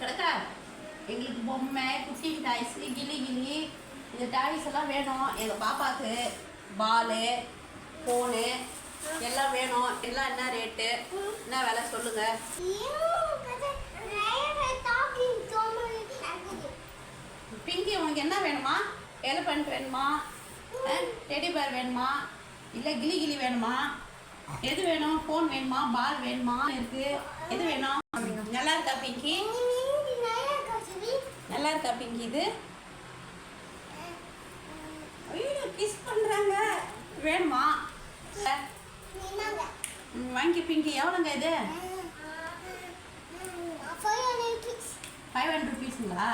கடக்கா கிடக்கா எங்களுக்கு பொம்மை குக்கிங் டாய்ஸ் கிளி கிளி இந்த டாய்ஸ் எல்லாம் வேணும். எங்கள் பாப்பாவுக்கு பாலு ஃபோனு எல்லாம் வேணும். எல்லாம் என்ன ரேட்டு என்ன விலை சொல்லுங்கள் பிங்கி உனக்கு என்ன வேணுமா? எலிஃபண்ட் வேணுமா? டெடி பேர் வேணுமா? இல்லை கிளி கிளி வேணுமா? எது வேணும்? ஃபோன் வேணுமா? பால் வேணுமா? இருக்கு. எது வேணும்? நல்லா இருக்கா பிங்கி? நல்லா இருக்கா பிங்கி இது? ஐயோ கிஸ் பண்ணுறாங்க வேணுமா? வாங்கி பிங்கி. எவ்வளோங்க இது? ஃபைவ் ஹண்ட்ரட் ருபீஸுங்களா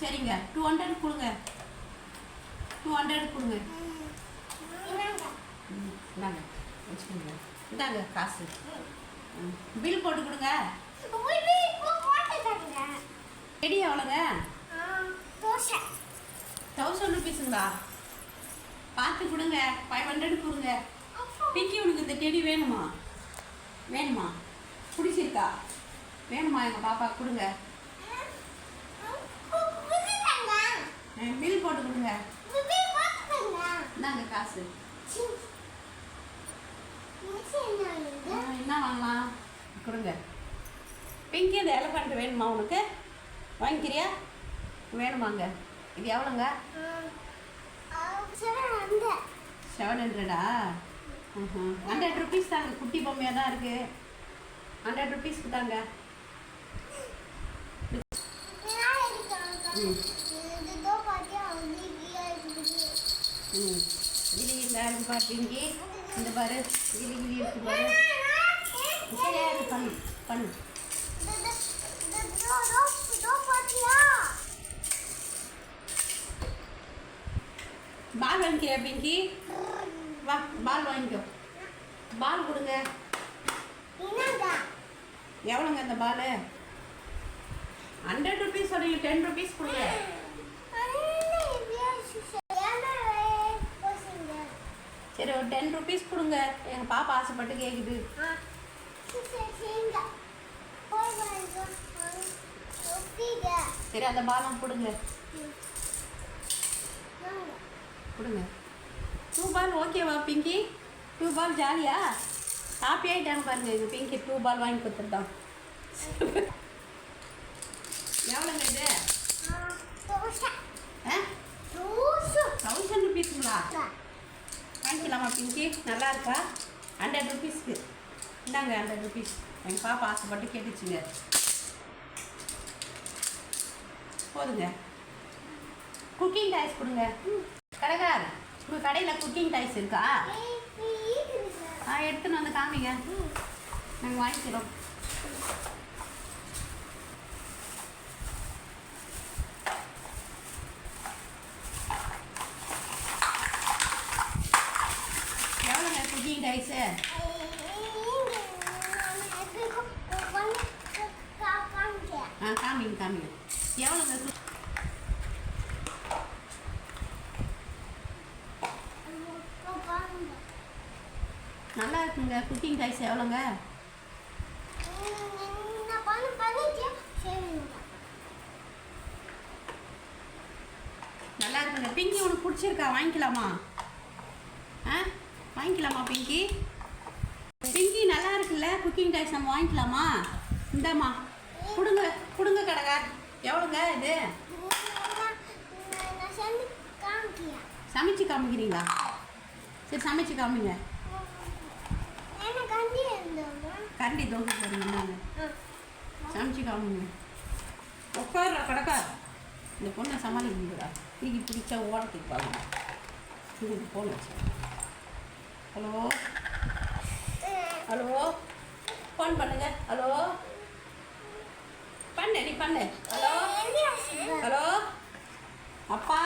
சரிங்க. டூ ஹண்ட்ரட் கொடுங்க. டூ ஹண்ட்ரட் கொடுங்க. இந்தாங்க வச்சுக்கோங்க. இந்தாங்க காசு. பில் போட்டு கொடுங்க. செடி எவ்வளோங்க? தௌசண்ட் ருபீஸுங்களா பார்த்து கொடுங்க ஃபைவ் ஹண்ட்ரட் கொடுங்க. பிங்கி உனக்கு இந்த செடி வேணுமா? வேணுமா? பிடிச்சிருக்கா? வேணுமா? எங்கள் பாப்பா கொடுங்க. பில் போட்டு கொடுங்க. இந்தாங்க காசு. என்ன வாங்கலாம்? கொடுங்க. பிங்கி இந்த எலஃபண்ட் வேணுமா உனக்கு? வாங்கிக்கிறியா? வேணுமாங்க. இது எவ்வளோங்க? செவன் ஹண்ட்ரடா ஹண்ட்ரட் ருபீஸ் தாங்க. குட்டி பொம்மையாக தான் இருக்குது ஹண்ட்ரட் ருபீஸ்க்கு தாங்க ம். இல்லை இந்த பிங்கி இந்த பாரு கிளி கிளி இருக்கு பாரு. பண்ணு பண்ணு. பால் வாங்கிக்கிறியா பிங்கி? வா பால் வாங்கிக்கோ. பால் கொடுங்க. எவ்வளோங்க அந்த பால்? ஹண்ட்ரட் ருபீஸ் சொன்னீங்க டென் ருபீஸ் கொடுங்க. சரி ஒரு டென் ருபீஸ் கொடுங்க. எங்கள் பாப்பா ஆசைப்பட்டு கேட்குது சரி அந்த பாலம் கொடுங்க. கொடுங்க. டூ பால் ஓகேவா பிங்கி டூ பால் ஜாலியா ஹாப்பி ஆகிட்டாங்க பாருங்க இது பிங்கி டூ பால் வாங்கி கொடுத்துருந்தான் எவ்வளோங்க இது ஆ தௌசண்ட் ருபீஸுங்களா வாங்கிக்கலாமா நல்லா இருக்கா ஹண்ட்ரட் ருபீஸ்க்கு இந்தாங்க ஹண்ட்ரட் ருபீஸ் எங்கள் பாப்பா ஆசைப்பட்டு கேட்டுச்சுங்க. போதுங்க. குக்கிங் டாய்ஸ் கொடுங்க. கடைக்கார் உங்கள் கடையில் குக்கிங் டாய்ஸ் இருக்கா? ஆ எடுத்துன்னு வந்து காமிங்க. நாங்கள் வாங்கிக்கிறோம் எவ்வளோங்க குக்கிங் டாய்ஸு ஆ காமிங்க எவ்வளோங்க நல்லா இருக்குங்க. குக்கிங் டாய்ஸ் எவ்வளோங்க நல்லா இருக்குங்க. பிங்கி உனக்கு பிடிச்சிருக்கா? வாங்கிக்கலாமா? ஆ? வாங்கிக்கலாமா பிங்கி? பிங்கி நல்லா இருக்குல்ல? குக்கிங் டைஸ் நம்ம வாங்கிக்கலாமா? இந்தாம்மா. கொடுங்க கொடுங்க கடைக்கார் எவ்வளோங்க இது? சமைச்சு காமிக்கிறீங்களா? சரி சமைச்சு காமிங்க. கண்டி தோசை போடுங்க சமைச்சு காமிங்க. உட்கார்றா கடைக்கார் இந்த பொண்ணை சமாளிக்கிறா முடியாதா? தூக்கி பிடிச்சா ஓடத்துக்கு பாருங்க தூக்கி போன வச்சு. ஹலோ ஹலோ ஃபோன் பண்ணுங்க. ஹலோ பண்ணு. ஹலோ? ஹலோ? அப்பா?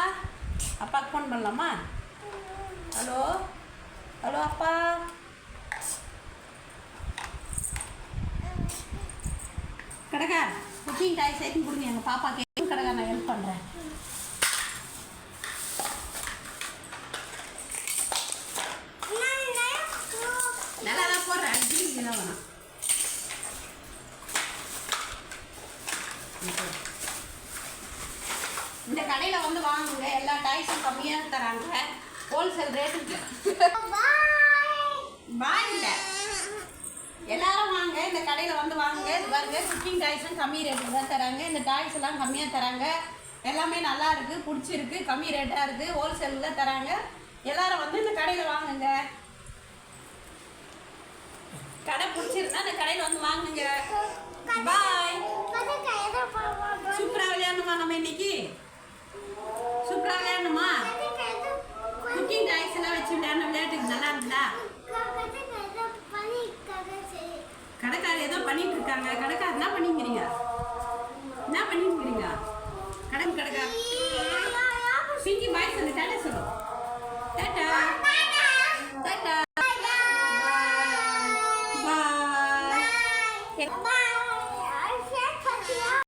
அப்பாவுக்கு ஃபோன் பண்ணலாமா? ஹலோ? ஹலோ அப்பா? கடகா குக்கிங் டாய் சேர்த்து கொடுங்க. எங்கள் பாப்பா கேட்கும் கடகா நான் ஹெல்ப் பண்ணுறேன் எல்லாம் வேணாம். இந்த கடையில் வந்து வாங்குங்க. எல்லா டாய்ஸும் கம்மியாக தராங்க. ஹோல்சேல் ரேட்டுக்கு பாருங்க எல்லாரும் வாங்க. இந்த கடையில் வந்து வாங்குங்க. இது பாருங்க குக்கிங் டாய்ஸும் கம்மி ரேட்டுக்கு தான் தராங்க. இந்த டாய்ஸ் எல்லாம் கம்மியாக தராங்க. எல்லாமே நல்லா இருக்கு. பிடிச்சிருக்கு. கம்மி ரேட்டாக இருக்கு. ஹோல்சேலில் தராங்க. எல்லாரும் வந்து இந்த கடையில் வாங்குங்க. கடை பிடிச்சிருந்தா இந்த கடையில் வந்து வாங்குங்க. பாய் சூப்பராக விளையாடணுமா நம்ம இன்னைக்கு? சூப்பராக விளையாடணுமா? குக்கிங் டாய்ஸ் எல்லாம் வச்சு விளையாடணும். விளையாட்டுக்கு நல்லா இருக்குதா? கடைக்காரர் ஏதோ பண்ணிட்டு இருக்காங்க. கடைக்காரர் என்ன பண்ணிக்கிறீங்க? என்ன பண்ணிக்கிறீங்க? கடை கடைக்காரர் பிங்கி பாய் சொல்லு. டாடா சொல்லு டாடா டாடா பாய்